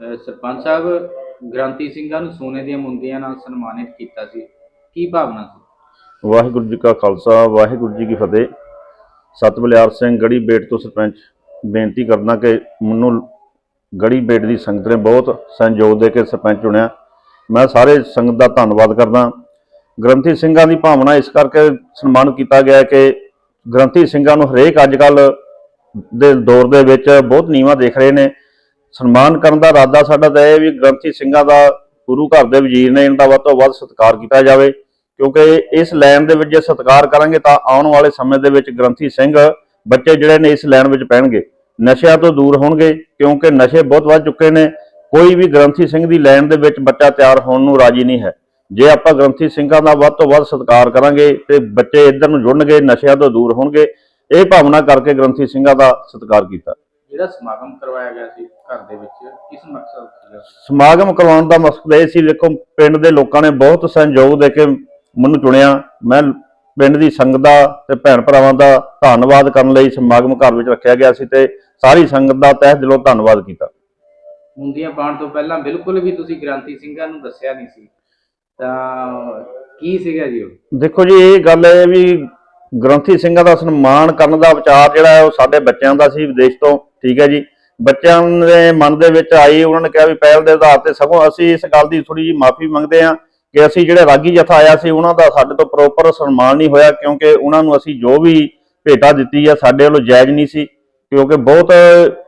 ਸਰਪੰਚ ਸਾਹਿਬ ਗ੍ਰਾਂਤੀ ਸਿੰਘਾਂ ਨੂੰ ਸੋਨੇ ਦੀਆਂ ਮੁੰਦੀਆਂ ਨਾਲ ਸਨਮਾਨਿਤ ਕੀਤਾ ਸੀ। ਕੀ ਭਾਵਨਾ ਸੀ? ਵਾਹਿਗੁਰੂ ਜੀ ਕਾ ਖਾਲਸਾ, ਵਾਹਿਗੁਰੂ ਜੀ ਕੀ ਫਤਿਹ। ਸਤਬਲਿਆਰ ਸਿੰਘ, ਗੜੀ ਬੇਟ ਤੋਂ ਸਰਪੰਚ, ਬੇਨਤੀ ਕਰਦਾ ਕਿ ਮੈਨੂੰ ਗੜੀ ਬੇਟ ਦੀ ਸੰਗਤ ਨੇ ਬਹੁਤ ਸਹਿਯੋਗ ਦੇ ਕੇ ਸਰਪੰਚ ਚੁਣਿਆ। ਮੈਂ ਸਾਰੇ ਸੰਗਤ ਦਾ ਧੰਨਵਾਦ ਕਰਦਾ। ਗ੍ਰੰਥੀ ਸਿੰਘਾਂ ਦੀ ਭਾਵਨਾ ਇਸ ਕਰਕੇ ਸਨਮਾਨ ਕੀਤਾ ਗਿਆ ਕਿ ਗ੍ਰੰਥੀ ਸਿੰਘਾਂ ਨੂੰ ਹਰੇਕ ਅੱਜਕੱਲ ਦੇ ਦੌਰ ਦੇ ਵਿੱਚ ਬਹੁਤ ਨੀਵਾਂ ਦੇਖ ਰਹੇ ਨੇ। ਸਨਮਾਨ ਕਰਨ ਦਾ ਇਰਾਦਾ ਸਾਡਾ ਤਾਂ ਇਹ ਵੀ ਗ੍ਰੰਥੀ ਸਿੰਘਾਂ ਦਾ ਗੁਰੂ ਘਰ ਦੇ ਵਜ਼ੀਰ ਨੇ ਇਹਨਾਂ ਦਾ ਵੱਧ ਤੋਂ ਵੱਧ ਸਤਿਕਾਰ ਕੀਤਾ ਜਾਵੇ। ਕਿਉਂਕਿ ਇਸ ਲਾਈਨ ਦੇ ਵਿੱਚ ਜੇ ਸਤਿਕਾਰ ਕਰਾਂਗੇ ਤਾਂ ਆਉਣ ਵਾਲੇ ਸਮੇਂ ਦੇ ਵਿੱਚ ਗ੍ਰੰਥੀ ਸਿੰਘ ਬੱਚੇ ਜਿਹੜੇ ਨੇ ਇਸ ਲਾਈਨ ਵਿੱਚ ਪੈਣਗੇ। ਨਸ਼ਿਆਂ ਤੋਂ ਦੂਰ ਹੋਣਗੇ ਕਿਉਂਕਿ ਨਸ਼ੇ ਬਹੁਤ ਵੱਧ ਚੁੱਕੇ ਨੇ। ਕੋਈ ਵੀ ਗ੍ਰੰਥੀ ਸਿੰਘ ਦੀ ਲਾਈਨ ਦੇ ਵਿੱਚ ਬੱਚਾ ਤਿਆਰ ਹੋਣ ਨੂੰ ਰਾਜੀ ਨਹੀਂ ਹੈ। ਜੇ ਆਪਾਂ ਗ੍ਰੰਥੀ ਸਿੰਘਾਂ ਦਾ ਵੱਧ ਤੋਂ ਵੱਧ ਸਤਿਕਾਰ ਕਰਾਂਗੇ ਤੇ ਬੱਚੇ ਇੱਧਰ ਨੂੰ ਜੁੜਨਗੇ, ਨਸ਼ਿਆਂ ਤੋਂ ਦੂਰ ਹੋਣਗੇ। ਇਹ ਭਾਵਨਾ ਕਰਕੇ ਗ੍ਰੰਥੀ ਸਿੰਘਾਂ ਦਾ ਸਤਿਕਾਰ ਕੀਤਾ। ਜਿਹੜਾ ਸਮਾਗਮ ਕਰਵਾਇਆ ਗਿਆ ਸੀ ਘਰ ਦੇ ਵਿੱਚ ਕਿਸ ਮਕਸਦ ਸੀਗਾ? ਸਮਾਗਮ ਕਰਵਾਉਣ ਦਾ ਮਕਸਦ ਇਹ ਸੀ ਦੇਖੋ ਪਿੰਡ ਦੇ ਲੋਕਾਂ ਨੇ ਬਹੁਤ ਸਹਿਯੋਗ ਦੇ ਕੇ ਮੈਨੂੰ ਚੁਣਿਆ। ਮੈਂ ਪਿੰਡ ਦੀ ਸੰਗਤ ਦਾ ਤੇ ਭੈਣ ਭਰਾਵਾਂ ਦਾ ਧੰਨਵਾਦ ਕਰਨ ਲਈ ਸਮਾਗਮ ਘਰ ਵਿੱਚ ਰੱਖਿਆ ਗਿਆ ਸੀ ਤੇ ਸਾਰੀ ਸੰਗਤ ਦਾ ਤਹਿ ਦਿਲੋਂ ਧੰਨਵਾਦ ਕੀਤਾ। ਮੁੰਦੀਆਂ ਪਾਉਣ ਤੋਂ ਪਹਿਲਾਂ ਬਿਲਕੁਲ ਵੀ ਤੁਸੀਂ ਗ੍ਰਾਂਤੀ ਸਿੰਘਾਂ ਨੂੰ ਦੱਸਿਆ ਨਹੀਂ ਸੀ। ਤਾਂ ਕੀ ਸੀਗਾ ਜੀ ਉਹ? ਦੇਖੋ ਜੀ ਇਹ ਗੱਲ ਹੈ ਵੀ ਗ੍ਰੰਥੀ ਸਿੰਘਾਂ ਦਾ ਸਨਮਾਨ ਕਰਨ ਦਾ ਵਿਚਾਰ ਜਿਹੜਾ ਹੈ ਉਹ ਸਾਡੇ ਬੱਚਿਆਂ ਦਾ ਸੀ ਵਿਦੇਸ਼ ਤੋਂ। ਠੀਕ ਹੈ ਜੀ। ਬੱਚਿਆਂ ਦੇ ਮਨ ਦੇ ਵਿੱਚ ਆਈ, ਉਹਨਾਂ ਨੇ ਕਿਹਾ ਵੀ ਪਹਿਲ ਦੇ ਆਧਾਰ ਤੇ ਸਗੋਂ ਅਸੀਂ ਇਸ ਗੱਲ ਦੀ ਥੋੜੀ ਜਿਹੀ ਮਾਫੀ ਮੰਗਦੇ ਹਾਂ ਕਿ ਅਸੀਂ ਜਿਹੜੇ ਰਾਗੀ ਜਥਾ ਆਇਆ ਸੀ, ਉਹਨਾਂ ਦਾ ਸਾਡੇ ਤੋਂ ਪ੍ਰੋਪਰ ਸਨਮਾਨ ਨਹੀਂ ਹੋਇਆ ਕਿਉਂਕਿ ਉਹਨਾਂ ਨੂੰ ਅਸੀਂ ਜੋ ਵੀ ਭੇਟਾ ਦਿੱਤੀ ਆ, ਸਾਡੇ ਵੱਲੋਂ ਜਾਇਜ਼ ਨਹੀਂ ਸੀ ਕਿਉਂਕਿ ਬਹੁਤ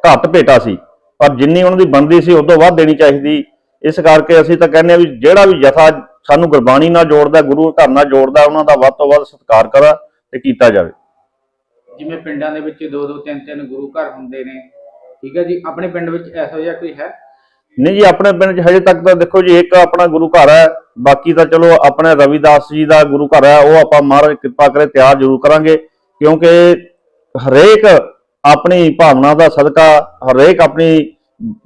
ਘੱਟ ਭੇਟਾ ਸੀ। ਪਰ ਜਿੰਨੀ ਉਹਨਾਂ ਦੀ ਬਣਦੀ ਸੀ, ਉਦੋਂ ਵੱਧ ਦੇਣੀ ਚਾਹੀਦੀ। ਇਸ ਕਰਕੇ ਅਸੀਂ ਤਾਂ ਕਹਿੰਦੇ ਆ ਵੀ ਜਿਹੜਾ ਵੀ ਜਥਾ ਸਾਨੂੰ ਗੁਰਬਾਣੀ ਨਾਲ ਜੋੜਦਾ, ਗੁਰੂ ਘਰ ਨਾਲ ਜੋੜਦਾ, ਉਹਨਾਂ ਦਾ ਵੱਧ ਤੋਂ ਵੱਧ ਸਤਿਕਾਰ ਕਰਾ ਤੇ ਕੀਤਾ ਜਾਵੇ। ਜਿਵੇਂ ਪਿੰਡਾਂ ਦੇ ਵਿੱਚ ਦੋ ਦੋ ਤਿੰਨ ਤਿੰਨ ਗੁਰੂ ਘਰ ਹੁੰਦੇ ਨੇ। ਠੀਕ ਹੈ ਜੀ? ਆਪਣੇ ਪਿੰਡ ਵਿੱਚ ਐਸਾ ਜਿਹਾ ਕੋਈ ਹੈ? ਨਹੀਂ ਜੀ, ਆਪਣੇ ਪਿੰਡ 'ਚ ਹਜੇ ਤੱਕ ਤਾਂ ਦੇਖੋ ਜੀ, ਇੱਕ ਆਪਣਾ ਗੁਰੂ ਘਰ ਹੈ। ਬਾਕੀ ਤਾਂ ਚਲੋ, ਆਪਣੇ ਰਵਿਦਾਸ ਜੀ ਦਾ ਗੁਰੂ ਘਰ ਹੈ, ਉਹ ਆਪਾਂ ਮਹਾਰਾਜ ਕਿਰਪਾ ਕਰੇ ਤਿਆਰ ਜ਼ਰੂਰ ਕਰਾਂਗੇ। ਕਿਉਂਕਿ ਹਰੇਕ ਆਪਣੀ ਭਾਵਨਾ ਦਾ ਸਦਕਾ, ਹਰੇਕ ਆਪਣੀ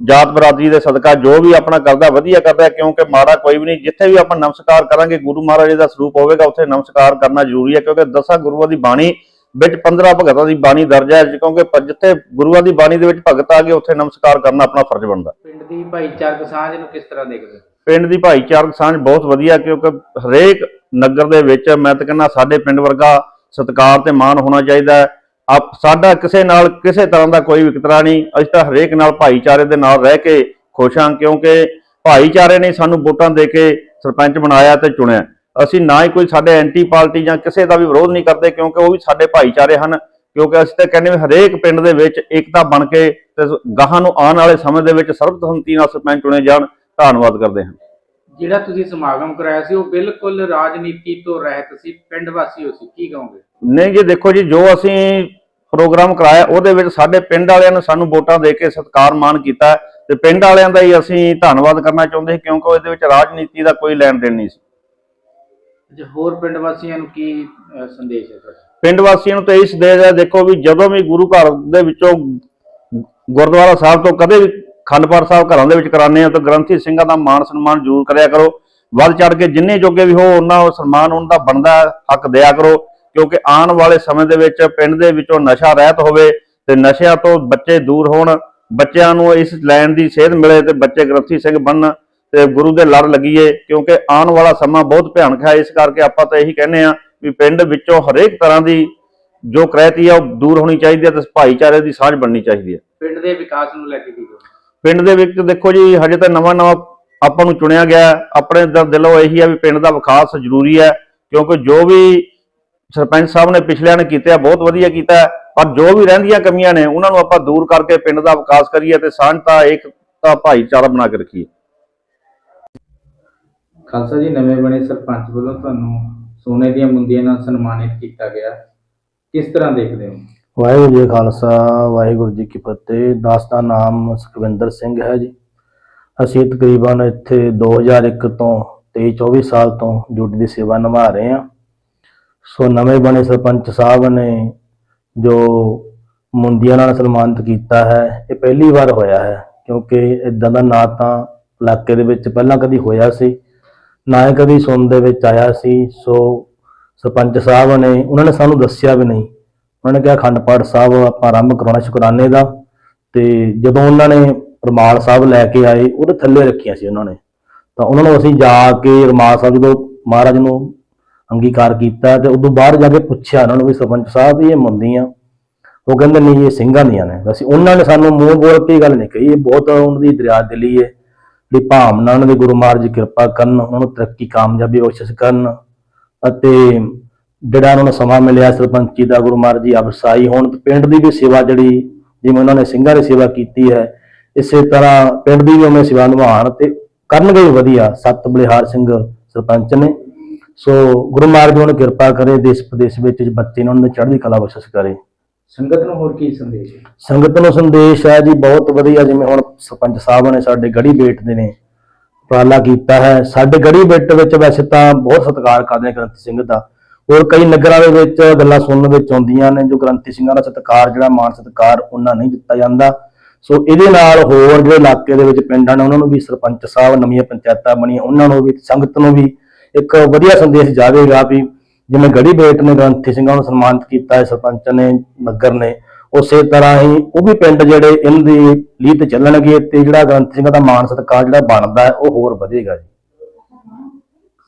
ਜਾਤ ਬਰਾਦਰੀ ਦੇ ਸਦਕਾ ਜੋ ਵੀ ਆਪਣਾ ਕਰਦਾ, ਵਧੀਆ ਕਰਦਾ, ਕਿਉਂਕਿ ਮਾੜਾ ਕੋਈ ਵੀ ਨਹੀਂ। ਜਿੱਥੇ ਵੀ ਆਪਾਂ ਨਮਸਕਾਰ ਕਰਾਂਗੇ, ਗੁਰੂ ਮਹਾਰਾਜ ਦਾ ਸਰੂਪ ਹੋਵੇਗਾ, ਉੱਥੇ ਨਮਸਕਾਰ ਕਰਨਾ ਜ਼ਰੂਰੀ ਹੈ, ਕਿਉਂਕਿ ਦਸਾਂ ਗੁਰੂਆਂ ਦੀ ਬਾਣੀ ਵਿੱਚ 15 ਭਗਤਾਂ ਦੀ ਬਾਣੀ ਦਰਜ ਹੈ ਕਿਉਂਕਿ ਜਿੱਥੇ ਗੁਰੂਆਂ ਦੀ ਬਾਣੀ ਦੇ ਵਿੱਚ ਭਗਤ ਆ ਗਏ ਉੱਥੇ ਨਮਸਕਾਰ ਕਰਨਾ ਆਪਣਾ ਫਰਜ਼ ਬਣਦਾ। ਪਿੰਡ ਦੀ ਭਾਈਚਾਰਕ ਸਾਂਝ ਨੂੰ ਕਿਸ ਤਰ੍ਹਾਂ ਦੇਖਦੇ? ਪਿੰਡ ਦੀ ਭਾਈਚਾਰਕ ਸਾਂਝ ਬਹੁਤ ਵਧੀਆ ਕਿਉਂਕਿ ਹਰੇਕ ਨਗਰ ਦੇ ਵਿੱਚ ਮੈਂ ਤਾਂ ਕਹਿੰਦਾ ਸਾਡੇ ਪਿੰਡ ਵਰਗਾ ਸਤਿਕਾਰ ਤੇ ਮਾਣ ਹੋਣਾ ਚਾਹੀਦਾ ਹੈ। ਆਪ ਸਾਡਾ ਕਿਸੇ ਨਾਲ ਕਿਸੇ ਤਰ੍ਹਾਂ ਦਾ ਕੋਈ ਵਿਤਕਰਾ ਨਹੀਂ ਅਸੀਂ ਤਾਂ ਹਰੇਕ ਨਾਲ ਭਾਈਚਾਰੇ ਦੇ ਨਾਲ ਰਹਿ ਕੇ ਖੁਸ਼ ਹਾਂ ਕਿਉਂਕਿ ਭਾਈਚਾਰੇ ਨੇ ਸਾਨੂੰ ਵੋਟਾਂ ਦੇ ਕੇ ਸਰਪੰਚ ਬਣਾਇਆ ਤੇ ਚੁਣਿਆ। ਅਸੀਂ ਨਾ ਹੀ ਕੋਈ ਸਾਡੇ ਐਂਟੀ ਪਾਰਟੀ ਜਾਂ ਕਿਸੇ ਦਾ ਵੀ ਵਿਰੋਧ ਨਹੀਂ ਕਰਦੇ ਕਿਉਂਕਿ ਉਹ ਵੀ ਸਾਡੇ ਭਾਈਚਾਰੇ ਹਨ ਕਿਉਂਕਿ ਅਸੀਂ ਤਾਂ ਕਹਿੰਦੇ ਵੀ ਹਰੇਕ ਪਿੰਡ ਦੇ ਵਿੱਚ ਏਕਤਾ ਬਣ ਕੇ ਤੇ ਗਾਹਾਂ ਨੂੰ ਆਉਣ ਵਾਲੇ ਸਮੇਂ ਦੇ ਵਿੱਚ ਸਰਬਸੰਮਤੀ ਨਾਲ ਸਰਪੰਚ ਚੁਣੇ ਜਾਣ ਧੰਨਵਾਦ ਕਰਦੇ ਹਾਂ। ਜਿਹੜਾ ਤੁਸੀਂ ਸਮਾਗਮ ਕਰਾਇਆ ਸੀ ਉਹ ਬਿਲਕੁਲ ਰਾਜਨੀਤੀ ਤੋਂ ਰਹਿਤ ਸੀ ਪਿੰਡ ਵਾਸੀ ਹੋ ਸੀ ਕੀ ਕਹੋਗੇ? ਨਹੀਂ ਜੀ ਦੇਖੋ ਜੀ ਜੋ ਅਸੀਂ ਪ੍ਰੋਗਰਾਮ ਕਰਾਇਆ ਉਹਦੇ ਵਿੱਚ ਸਾਡੇ ਪਿੰਡ ਵਾਲਿਆਂ ਨੇ ਸਾਨੂੰ ਵੋਟਾਂ ਦੇ ਕੇ ਸਤਿਕਾਰ ਮਾਨ ਕੀਤਾ ਹੈ ਤੇ ਪਿੰਡ ਵਾਲਿਆਂ ਦਾ ਹੀ ਅਸੀਂ ਧੰਨਵਾਦ ਕਰਨਾ ਚਾਹੁੰਦੇ ਕਿਉਂਕਿ ਇਹਦੇ ਵਿੱਚ ਰਾਜਨੀਤੀ ਦਾ ਕੋਈ ਲੈਣ ਦੇਣ ਨਹੀਂ ਸੀ। ਅੱਛਾ ਹੋਰ ਪਿੰਡ ਵਾਸੀਆਂ ਨੂੰ ਕੀ ਅਹ, ਸੰਦੇਸ਼ ਹੈ ਤੁਹਾਡਾ? ਪਿੰਡ ਵਾਸੀਆਂ ਨੂੰ ਤਾਂ ਇਹ ਸੰਦੇਸ਼ ਹੈ ਦੇਖੋ ਵੀ ਜਦੋਂ ਵੀ ਗੁਰੂ ਘਰ ਦੇ ਵਿੱਚੋਂ ਗੁਰਦੁਆਰਾ ਸਾਹਿਬ ਤੋਂ ਕਦੇ ਵੀ ਖੰਡ ਪਾਠ ਸਾਹਿਬ ਘਰਾਂ ਦੇ ਵਿੱਚ ਕਰਾਉਂਦੇ ਆ ਤਾਂ ਗ੍ਰੰਥੀ ਸਿੰਘਾਂ ਦਾ ਮਾਣ ਸਨਮਾਨ ਜ਼ਰੂਰ ਕਰਿਆ ਕਰੋ। ਵੱਧ ਚੜ ਕੇ ਜਿੰਨੇ ਜੋਗੇ ਵੀ ਹੋ ਉਹਨਾਂ ਉਹ ਸਨਮਾਨ ਉਹਨਾਂ ਦਾ ਬਣਦਾ ਹੱਕ ਦਿਆ ਕਰੋ। ਕਿਉਂਕਿ ਆਉਣ ਵਾਲੇ ਸਮੇਂ ਦੇ ਵਿੱਚ ਪਿੰਡ ਦੇ ਵਿੱਚੋਂ ਨਸ਼ਾ ਰਹਿਤ ਹੋਵੇ ਤੇ ਨਸ਼ਿਆਂ ਤੋਂ ਬੱਚੇ ਦੂਰ ਹੋਣ ਬੱਚਿਆਂ ਨੂੰ ਇਸ ਲੈਣ ਦੀ ਸੇਧ ਮਿਲੇ ਤੇ ਬੱਚੇ ਗ੍ਰੰਥੀ ਸਿੰਘ ਬਣਨ। ਤੇ ਗੁਰੂ ਦੇ ਲੜ ਲੱਗੀਏ ਕਿਉਂਕਿ ਆਉਣ ਵਾਲਾ ਸਮਾਂ ਬਹੁਤ ਭਿਆਨਕ ਹੈ। ਇਸ ਕਰਕੇ ਆਪਾਂ ਤਾਂ ਇਹੀ ਕਹਿੰਦੇ ਆ ਵੀ ਪਿੰਡ ਵਿੱਚੋਂ ਹਰੇਕ ਤਰ੍ਹਾਂ ਦੀ ਜੋ ਕ੍ਰੈਤੀ ਆ ਉਹ ਦੂਰ ਹੋਣੀ ਚਾਹੀਦੀ ਹੈ ਤੇ ਭਾਈਚਾਰੇ ਦੀ ਸਾਂਝ ਬਣਨੀ ਚਾਹੀਦੀ ਹੈ। ਪਿੰਡ ਦੇ ਵਿਕਾਸ ਨੂੰ ਲੈ ਕੇ ਕੀ ਪਿੰਡ ਦੇ ਵਿੱਚ ਦੇਖੋ ਜੀ ਹਜੇ ਤਾਂ ਨਵਾਂ ਨਵਾਂ ਆਪਾਂ ਨੂੰ ਚੁਣਿਆ ਗਿਆ। ਆਪਣੇ ਦਿਲੋਂ ਇਹੀ ਹੈ ਵੀ ਪਿੰਡ ਦਾ ਵਿਕਾਸ ਜ਼ਰੂਰੀ ਹੈ ਕਿਉਂਕਿ ਜੋ ਵੀ ਸਰਪੰਚ ਸਾਹਿਬ ਨੇ ਪਿਛਲਿਆਂ ਨੇ ਕੀਤਾ ਬਹੁਤ ਵਧੀਆ ਕੀਤਾ ਪਰ ਜੋ ਵੀ ਰਹਿੰਦੀਆਂ ਕਮੀਆਂ ਨੇ ਉਹਨਾਂ ਨੂੰ ਆਪਾਂ ਦੂਰ ਕਰਕੇ ਪਿੰਡ ਦਾ ਵਿਕਾਸ ਕਰੀਏ ਤੇ ਸਾਂਝਤਾ ਏਕਤਾ ਭਾਈਚਾਰਾ ਬਣਾ ਕੇ ਰੱਖੀਏ। ਖਾਲਸਾ ਜੀ, ਨਵੇਂ ਬਣੇ ਸਰਪੰਚ ਵੱਲੋਂ ਤੁਹਾਨੂੰ ਸੋਨੇ ਦੀਆਂ ਮੁੰਦੀਆਂ ਨਾਲ ਸਨਮਾਨਿਤ ਕੀਤਾ ਗਿਆ। ਕਿਸ ਤਰ੍ਹਾਂ ਦੇਖਦੇ ਹੋ? ਵਾਹਿਗੁਰੂ ਜੀ ਖਾਲਸਾ, ਵਾਹਿਗੁਰੂ ਜੀ ਕੀ ਫਤਿਹ। ਦਾਸ ਦਾ ਨਾਮ ਸੁਖਵਿੰਦਰ ਸਿੰਘ ਹੈ ਜੀ। ਅਸੀਂ ਤਕਰੀਬਨ ਇੱਥੇ 2001 ਤੋਂ 23 24 ਸਾਲ ਤੋਂ ਡਿਊਟੀ ਦੀ ਸੇਵਾ ਨਿਭਾ ਰਹੇ ਹਾਂ। ਸੋ ਨਵੇਂ ਬਣੇ ਸਰਪੰਚ ਸਾਹਿਬ ਨੇ ਜੋ ਮੁੰਦੀਆਂ ਨਾਲ ਸਨਮਾਨਿਤ ਕੀਤਾ ਹੈ, ਇਹ ਪਹਿਲੀ ਵਾਰ ਹੋਇਆ ਹੈ। ਕਿਉਂਕਿ ਇਦਾਂ ਦਾ ਨਾਂ ਤਾਂ ਇਲਾਕੇ ਦੇ ਵਿੱਚ ਪਹਿਲਾਂ ਕਦੀ ਹੋਇਆ ਸੀ। ਨਾ ਹੀ ਕਦੀ ਸੁਣ ਦੇ ਵਿੱਚ ਆਇਆ ਸੀ, ਸੋ ਸਰਪੰਚ ਸਾਹਿਬ ਨੇ, ਉਹਨਾਂ ਨੇ ਸਾਨੂੰ ਦੱਸਿਆ ਵੀ ਨਹੀਂ। ਉਹਨਾਂ ਨੇ ਕਿਹਾ, ਅਖੰਡ ਪਾਠ ਸਾਹਿਬ ਆਪਾਂ ਆਰੰਭ ਕਰਾਉਣਾ ਸ਼ੁਕਰਾਨੇ ਦਾ। ਤੇ ਜਦੋਂ ਉਹਨਾਂ ਨੇ ਰਮਾਲ ਸਾਹਿਬ ਲੈ ਕੇ ਆਏ ਉਹਦੇ ਥੱਲੇ ਰੱਖੀਆਂ ਸੀ ਉਹਨਾਂ ਨੇ। ਤਾਂ ਉਹਨਾਂ ਨੂੰ ਅਸੀਂ ਜਾ ਕੇ ਰਮਾਲ ਸਾਹਿਬ ਜਦੋਂ ਮਹਾਰਾਜ ਨੂੰ ਅੰਗੀਕਾਰ ਕੀਤਾ, ਤੇ ਉਦੋਂ ਬਾਹਰ ਜਾ ਕੇ ਪੁੱਛਿਆ ਉਹਨਾਂ ਨੂੰ ਵੀ ਸਰਪੰਚ ਸਾਹਿਬ ਵੀ ਇਹ ਮੰਦੀਆਂ ਉਹ ਕਹਿੰਦੇ, ਨਹੀਂ, ਇਹ ਸਿੰਘਾਂ ਦੀਆਂ ਨੇ। ਅਸੀਂ ਉਹਨਾਂ ਨੇ ਸਾਨੂੰ ਮੂੰਹ ਬੋਲ ਕੇ ਗੱਲ ਨਹੀਂ ਕਹੀ, ਇਹ ਬਹੁਤ ਉਹਨਾਂ ਦੀ ਦਰਿਆ ਦਿਲੀ ਹੈ। ਜਿਹੜੀ ਭਾਵਨਾ ਉਹਨਾਂ ਦੇ ਗੁਰੂ ਮਹਾਰਾਜ ਜੀ ਕਿਰਪਾ ਕਰਨ, ਉਹਨਾਂ ਨੂੰ ਤਰੱਕੀ, ਕਾਮਯਾਬੀ ਬਖਸ਼ਿਸ਼ ਕਰਨ ਅਤੇ ਜਿਹੜਾ ਉਹਨਾਂ ਨੂੰ ਸਮਾਂ ਮਿਲਿਆ ਸਰਪੰਚੀ ਦਾ, ਗੁਰੂ ਮਹਾਰਾਜ ਜੀ ਅਵਸਾਈ ਹੋਣ ਤੇ ਪਿੰਡ ਦੀ ਵੀ ਸੇਵਾ ਜਿਹੜੀ, ਜਿਵੇਂ ਉਹਨਾਂ ਨੇ ਸਿੰਘਾਂ ਦੀ ਸੇਵਾ ਕੀਤੀ ਹੈ, ਇਸੇ ਤਰ੍ਹਾਂ ਪਿੰਡ ਦੀ ਵੀ ਉਵੇਂ ਸੇਵਾ ਨਿਭਾਉਣ ਤੇ ਕਰਨਗੇ ਵਧੀਆ, ਸਤ ਬਲਿਹਾਰ ਸਿੰਘ ਸਰਪੰਚ ਨੇ। ਸੋ ਗੁਰੂ ਮਹਾਰਾਜ ਜੀ ਉਹਨਾਂ ਕਿਰਪਾ ਕਰੇ ਦੇਸ਼ ਪ੍ਰਦੇਸ਼ ਵਿੱਚ ਬੱਚੇ ਨੂੰ ਉਹਨਾਂ ਦੀ ਚੜ੍ਹਦੀ ਕਲਾ ਬਖਸ਼ਿਸ਼ ਕਰੇ। ਸੰਗਤ ਨੂੰ ਹੋਰ ਕੀ ਸੰਦੇਸ਼ ਹੈ? ਸੰਗਤ ਨੂੰ ਸੰਦੇਸ਼ ਹੈ ਜੀ, ਬਹੁਤ ਵਧੀਆ ਜਿਵੇਂ ਹੁਣ ਸਰਪੰਚ ਸਾਹਿਬ ਨੇ ਸਾਡੇ ਗੜੀ ਬੇਟ ਦੇ ਨੇ ਉਪਰਾਲਾ ਕੀਤਾ ਹੈ। ਸਾਡੇ ਗੜੀ ਬੇਟ ਵਿੱਚ ਵੈਸੇ ਤਾਂ ਬਹੁਤ ਸਤਿਕਾਰ ਕਰਦੇ ਗ੍ਰੰਥੀ ਸਿੰਘ ਦਾ। ਹੋਰ ਕਈ ਨਗਰਾਂ ਦੇ ਵਿੱਚ ਗੱਲਾਂ ਸੁਣਨ ਵਿੱਚ ਆਉਂਦੀਆਂ ਨੇ ਜੋ ਗ੍ਰੰਥੀ ਸਿੰਘਾਂ ਦਾ ਸਤਿਕਾਰ, ਜਿਹੜਾ ਮਾਨ ਸਤਿਕਾਰ ਉਹਨਾਂ ਨਹੀਂ ਦਿੱਤਾ ਜਾਂਦਾ। ਸੋ ਇਹਦੇ ਨਾਲ ਹੋਰ ਜਿਹੜੇ ਇਲਾਕੇ ਦੇ ਵਿੱਚ ਪਿੰਡਾਂ ਨੇ ਉਹਨਾਂ ਨੂੰ ਵੀ ਸਰਪੰਚ ਸਾਹਿਬ, ਨਵੀਆਂ ਪੰਚਾਇਤਾਂ ਬਣੀਆਂ, ਉਹਨਾਂ ਨੂੰ ਵੀ, ਸੰਗਤ ਨੂੰ ਵੀ ਇੱਕ ਵਧੀਆ ਸੰਦੇਸ਼ ਜਾਵੇਗਾ ਵੀ ਜਿਵੇਂ ਗੜੀ ਬੇਟ ਨੇ ਗ੍ਰੰਥੀ ਸਿੰਘਾਂ ਨੂੰ ਸਨਮਾਨਿਤ ਕੀਤਾ ਹੈ ਸਰਪੰਚ ਨੇ ਨਗਰ ਨੇ ਉਸੇ ਤਰ੍ਹਾਂ ਹੀ ਉਹ ਵੀ ਪਿੰਡ ਜਿਹੜੇ ਇਹਨਾਂ ਦੀ ਲੀਹ ਤੇ ਚੱਲਣਗੇ ਤੇ ਜਿਹੜਾ ਗ੍ਰੰਥੀ ਸਿੰਘਾਂ ਦਾ ਮਾਨ ਸਤਿਕਾਰ ਜਿਹੜਾ ਬਣਦਾ ਹੈ ਉਹ ਹੋਰ ਵਧੇਗਾ ਜੀ।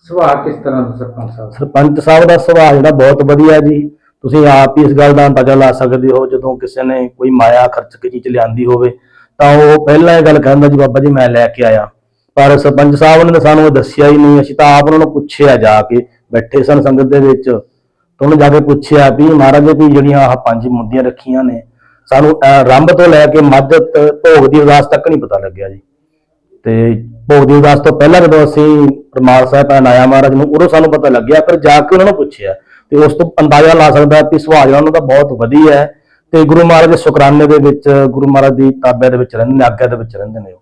ਸੁਭਾਅ ਕਿਸ ਤਰ੍ਹਾਂ ਦਾ ਸਰਪੰਚ ਸਾਹਿਬ? ਸਰਪੰਚ ਸਾਹਿਬ ਦਾ ਸੁਭਾਅ ਜਿਹੜਾ ਬਹੁਤ ਵਧੀਆ ਜੀ। ਤੁਸੀਂ ਆਪ ਹੀ ਇਸ ਗੱਲ ਦਾ ਅੰਦਾਜ਼ਾ ਲਾ ਸਕਦੇ ਹੋ ਜਦੋਂ ਕਿਸੇ ਨੇ ਕੋਈ ਮਾਇਆ ਖਰਚ ਕੇ ਚੀਜ਼ ਲਿਆਂਦੀ ਹੋਵੇ ਤਾਂ ਉਹ ਪਹਿਲਾਂ ਇਹ ਗੱਲ ਕਹਿੰਦਾ ਜੀ ਬਾਬਾ ਜੀ ਮੈਂ ਲੈ ਕੇ ਆਇਆ। ਪਰ ਸਰਪੰਚ ਸਾਹਿਬ ਨੇ ਤਾਂ ਸਾਨੂੰ ਇਹ ਦੱਸਿਆ ਹੀ ਨਹੀਂ, ਅਸੀਂ ਤਾਂ ਆਪ ਉਹਨਾਂ ਨੂੰ ਪੁੱਛਿਆ ਜਾ ਕੇ, ਬੈਠੇ ਸਨ ਸੰਗਤ ਦੇ ਵਿੱਚ। ਤਾਂ ਉਹਨੇ ਜਾ ਕੇ ਪੁੱਛਿਆ ਵੀ ਮਹਾਰਾਜ ਵੀ ਜਿਹੜੀਆਂ ਆਹ ਪੰਜ ਮੁੰਦੀਆਂ ਰੱਖੀਆਂ ਨੇ, ਸਾਨੂੰ ਰੰਭ ਤੋਂ ਲੈ ਕੇ ਮੱਧ ਭੋਗ ਦੀ ਉਦਾਸ ਤੱਕ ਨਹੀਂ ਪਤਾ ਲੱਗਿਆ ਜੀ। ਤੇ ਭੋਗ ਦੀ ਉਦਾਸ ਤੋਂ ਪਹਿਲਾਂ ਜਦੋਂ ਅਸੀਂ ਪਰਮਾਰ ਸਾਹਿਬ ਆਇਆ ਮਹਾਰਾਜ ਨੂੰ, ਉਦੋਂ ਸਾਨੂੰ ਪਤਾ ਲੱਗਿਆ ਪਰ ਜਾ ਕੇ ਉਹਨਾਂ ਨੂੰ ਪੁੱਛਿਆ। ਤੇ ਉਸ ਤੋਂ ਅੰਦਾਜ਼ਾ ਲਾ ਸਕਦਾ ਕਿ ਸੁਭਾਅ ਉਹਨਾਂ ਦਾ ਬਹੁਤ ਵਧੀਆ ਹੈ। ਤੇ ਗੁਰੂ ਮਹਾਰਾਜ ਦੇ ਸ਼ੁਕਰਾਨੇ ਦੇ ਵਿੱਚ, ਗੁਰੂ ਮਹਾਰਾਜ ਦੀ ਤਾਬੇ ਦੇ ਵਿੱਚ ਰਹਿੰਦੇ ਨੇ, ਆਗਿਆ ਦੇ ਵਿੱਚ ਰਹਿੰਦੇ ਨੇ ਉਹ।